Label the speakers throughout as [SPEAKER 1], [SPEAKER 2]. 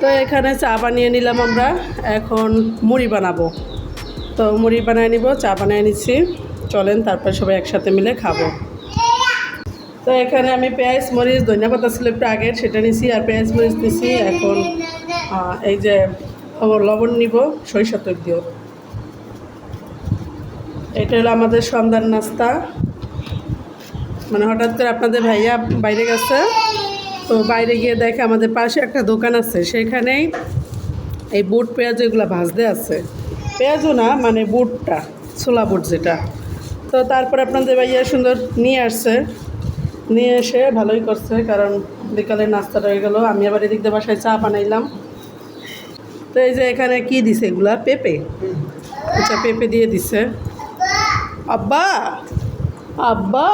[SPEAKER 1] তো এখানে চা বানিয়ে নিলাম আমরা। এখন মুড়ি বানাবো। তো মুড়ি বানিয়ে নিব, চা বানিয়ে নিচ্ছি। চলেন, তারপর সবাই একসাথে মিলে খাব। তো এখানে আমি পেঁয়াজ, মরিচ, ধনিয়া পাতা ছিল একটু আগের সেটা নিছি আর পেঁয়াজ, মরিচ নিছি এখন এই যে লবণ নিব, সরিষা তেল দিও। এটা হলো আমাদের সন্ধ্যার নাস্তা। মানে হঠাৎ করে আপনাদের ভাইয়া বাইরে গেছে। তো বাইরে গিয়ে দেখে আমাদের পাশে একটা দোকান আছে, সেখানেই এই বুট পেঁয়াজ এগুলো ভাজতে আছে। পেঁয়াজও না মানে বুটটা, ছোলা বুট যেটা। তো তারপর আপনাদের ভাইয়া সুন্দর নিয়ে আসছে। নিয়ে এসে ভালোই করছে, কারণ বিকালে নাস্তাটা হয়ে গেলো, আমি আবার এদিক দিয়ে বাসায় চা বানাইলাম। তো এই যে এখানে কি দিছে এগুলা? পেঁপে। আচ্ছা পেঁপে দিয়ে দিছে। আব্বা! আব্বা!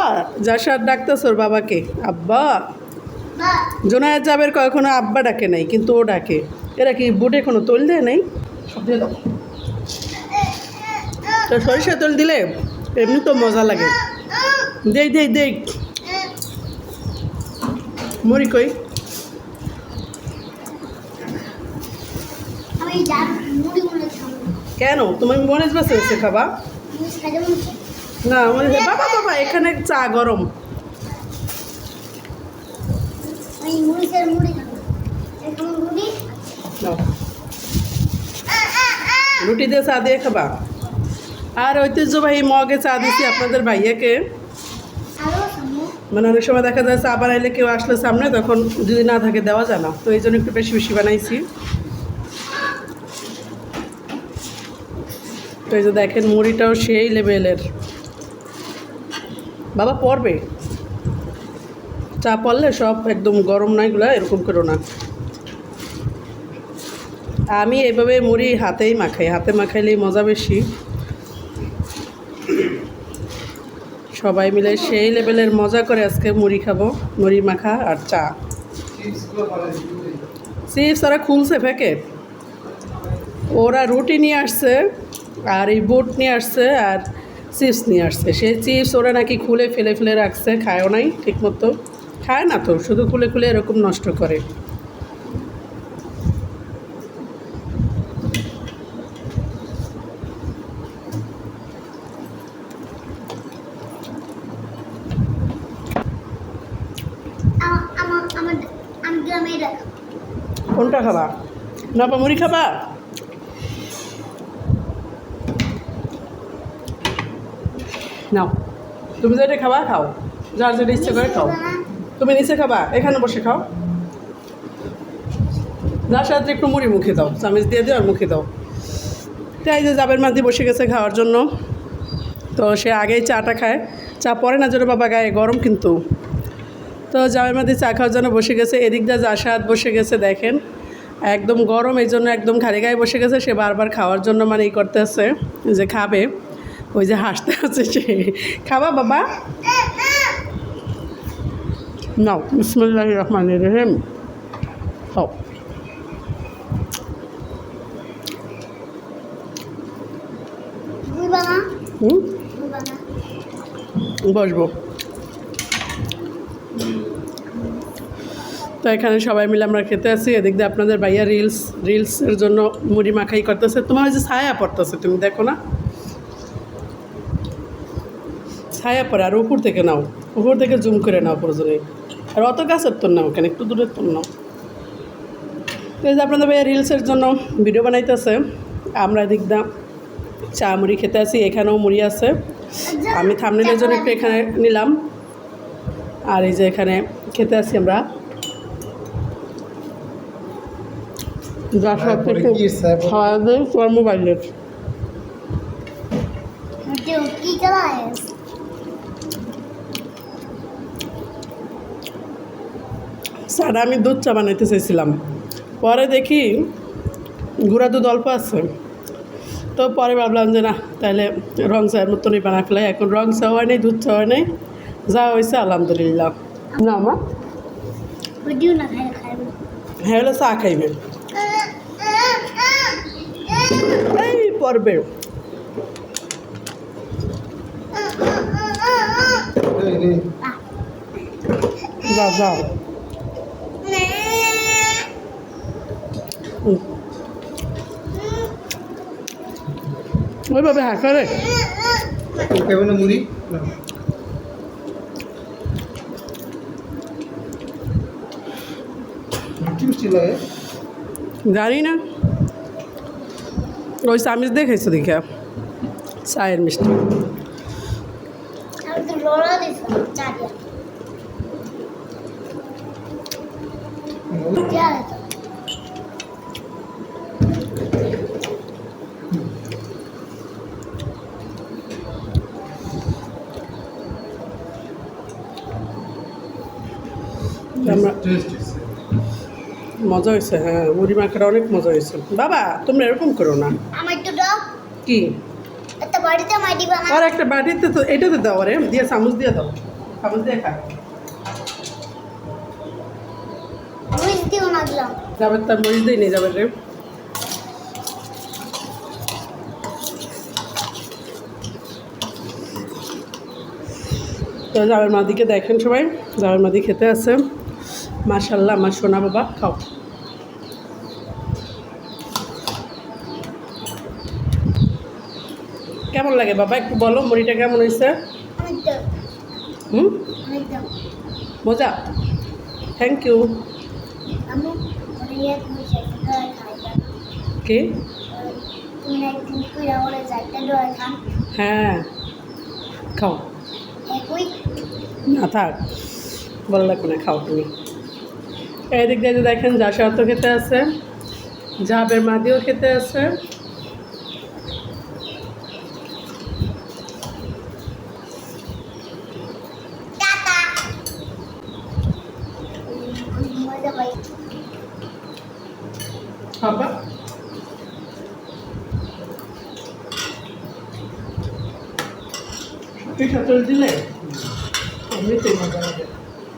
[SPEAKER 1] যাসার ডাকতেছ ওর বাবাকে। আব্বা! জোনায়ের যাবের কখনো আব্বা ডাকে নাই কিন্তু ও ডাকে। এরা কি বুটে কোনো তোল দেয় নাই? সব দিয়ে দাও। তো সরিষা তোল দিলে এমনি তো মজা লাগে। দেই দেই দেই। মরি কই?
[SPEAKER 2] মুড়ি মুড়ি
[SPEAKER 1] কেন? তুমি মনে বেছে বেছে খাবা? না মনে বাবা বাবা এখানে চা গরম।
[SPEAKER 2] আমি মুড়ি। মুড়ি এখন মুড়ি?
[SPEAKER 1] রুটি দিয়ে চা দিয়ে খাবা। আর ঐতিহ্যবাহী মগে চা দিছি আপনাদের ভাইয়াকে। মানে অনেক সময় দেখা যায় চা বানাইলে কেউ আসলে সামনে তখন যদি না থাকে দেওয়া যায় না। তো এই জন্য একটু বেশি বেশি বানাইছি। তো এই যে দেখেন মুড়িটাও সেই লেভেলের বাবা পড়বে? চা পড়লে সব একদম গরম না এগুলো এরকম করো না। আমি এভাবে মুড়ি হাতেই মাখাই, হাতে মাখাইলেই মজা বেশি। সবাই মিলে সেই লেভেলের মজা করে আজকে মুড়ি খাব, মুড়ি মাখা আর চা। চিপস ওরা খুলছে প্যাকেট ওরা রুটি নিয়ে আসছে, আর এই বুট নিয়ে আসছে, আর চিপস নিয়ে আসছে। সেই চিপস ওরা নাকি খুলে ফেলে ফেলে রাখছে, খায়ও নাই ঠিক মতো খায় না তো? শুধু খুলে খুলে এরকম নষ্ট করে। কোনটা খাবা? না বা মুড়ি খাবা? নাও। তুমি যেটা খাবা, খাও। যার যেটা ইচ্ছে করে খাও। তুমি নিচে খাবা, এখানে বসে খাও। সাথে একটু মুড়ি মুখে দাও, চামিচ দিয়ে দিও আর মুখে দাও। তাই যে জাবের মাদি বসে গেছে খাওয়ার জন্য। তো সে আগেই চাটা খায়, চা পরে না জোরে, বাবা গায়ে গরম কিন্তু। তো জামের মাঝে চা খাওয়ার জন্য বসে গেছে, এদিক দিয়ে জাসাদ বসে গেছে, দেখেন। একদম গরম, এই জন্য একদম খালি গায়ে বসে গেছে, সে বারবার খাওয়ার জন্য মানে ই করতে করতেছে, যে খাবে। ওই যে হাসতে আছে সে খাবা বাবা? নাও রহমান রহিম। খাও। হুম? বসবো। তো এখানে সবাই মিলে আমরা খেতে আসি এদিক দিয়ে আপনাদের ভাইয়া রিলস রিলসের জন্য মুড়ি মাখাই করতেছে। তোমার যে ছায়া পড়তেছে তুমি দেখো না? ছায়া পড়ে আর উপর থেকে নাও উপর থেকে জুম করে নাও প্রয়োজনে। আর অত গাছের তোর নাও কেন? একটু দূরের তোর নাও তো এই যে আপনাদের ভাইয়া রিলসের জন্য ভিডিও বানাইতেছে আমরা দেখতাম চা মুড়ি খেতে আসি এখানেও মুড়ি আছে। আমি থামনেলের জন্য একটু এখানে নিলাম। আর এই যে এখানে খেতে আসি আমরা? খাওয়া দেয় তোমার মোবাইলের ছাড়া আমি দুধ চা বানাইতে চাইছিলাম। পরে দেখি গুঁড়া দুধ অল্প আছে। তো পরে ভাবলাম যে না তাহলে রং চায়ের মতনই বানা ফেলাই। এখন রং চা হয় নেই দুধ চা হয় নেই। যা হয়েছে আলহামদুলিল্লাহ। না
[SPEAKER 2] আমার
[SPEAKER 1] হ্যাঁ হলো চা খাইবে। এই পর্বে। যাও যাও ওইভাবে হ্যাঁ করে।
[SPEAKER 3] মুড়ি?
[SPEAKER 1] জানি না। ওই চামিচ দিয়ে খাইছো দেখা। চায়ের মিষ্টি।
[SPEAKER 2] আমি তো লড়া দিছি চারিয়া যা তো
[SPEAKER 1] আমরা
[SPEAKER 3] টেস্ট
[SPEAKER 1] মজা হয়েছে হ্যাঁ মুড়ি মাখাটা অনেক মজা হয়েছে। বাবা তোমরা এরকম করো না।
[SPEAKER 2] আমার তো দাও।
[SPEAKER 1] কি?
[SPEAKER 2] একটা বাড়িতে মাই দিবা
[SPEAKER 1] আর একটা বাটিতে তো এটাতে দাও আরে দিয়ে চামচ দিয়ে দাও। চামচ দিয়ে খা। যাবে তার মরিচ দিয়ে নিয়ে যাবে রে। তো জাবের মাদিকে দেখেন সবাই জাবের মাদি খেতে আছে। মাশাল্লাহ আমার সোনা বাবা খাও। কেমন লাগে বাবা? একটু বলো মুড়িটা কেমন হয়েছে? হুম? মজা। থ্যাংক ইউ কে? হ্যাঁ। খাও। না থাক। ভালো লাগবে না খাও তুমি। এদিক দিয়ে যে দেখেন জাসাত খেতে আছে, জাবের মাদিও খেতে আছে। খাবা পিঠা দিলে? এমনিতেই মজা লাগে।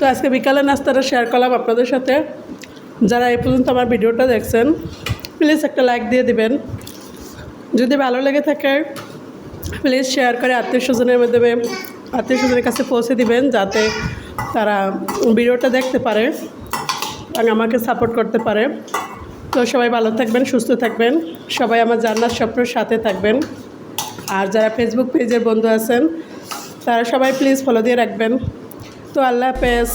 [SPEAKER 1] তো আজকে বিকালে নাস্তাটা শেয়ার করলাম আপনাদের সাথে। যারা এই পর্যন্ত আমার ভিডিওটা দেখছেন প্লিজ একটা লাইক দিয়ে দিবেন। যদি ভালো লেগে থাকে প্লিজ শেয়ার করে আত্মীয় স্বজনের মাধ্যমে, আত্মীয় স্বজনের কাছে পৌঁছে দিবেন, যাতে তারা ভিডিওটা দেখতে পারে এবং আমাকে সাপোর্ট করতে পারে। তো সবাই ভালো থাকবেন, সুস্থ থাকবেন। সবাই আমার জান্নার স্বপ্নের সাথে থাকবেন। আর যারা ফেসবুক পেজের বন্ধু আছেন, তারা সবাই প্লিজ ফলো দিয়ে রাখবেন। তো আল্লাহ হাফেজ।